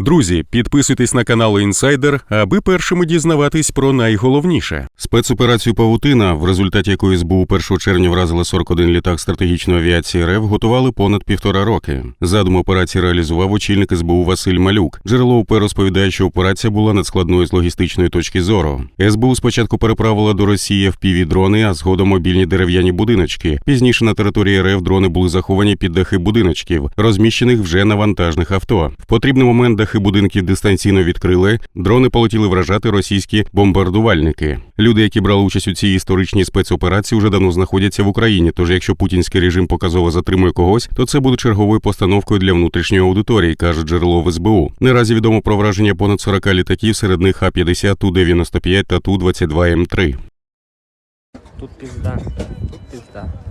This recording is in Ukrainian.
Друзі, підписуйтесь на канал Інсайдер, аби першими дізнаватись про найголовніше. Спецоперацію Павутина, в результаті якої СБУ 1 червня вразила 41 літак стратегічної авіації РФ, готували понад півтора роки. Задум операції реалізував очільник СБУ Василь Малюк. Джерело УП розповідає, що операція була надскладною з логістичної точки зору. СБУ спочатку переправила до Росії впіві дрони, а згодом мобільні дерев'яні будиночки. Пізніше на території РФ дрони були заховані під дахи будиночків, розміщених вже на вантажних авто. В потрібний момент дахи будинків дистанційно відкрили. Дрони полетіли вражати російські бомбардувальники. Люди, які брали участь у цій історичній спецоперації, вже давно знаходяться в Україні. Тож, якщо путінський режим показово затримує когось, то це буде черговою постановкою для внутрішньої аудиторії, каже джерело в СБУ. Наразі відомо про враження понад 40 літаків, серед них Х-50, Ту-95 та Ту-22М3. Тут пизда. Тут пизда.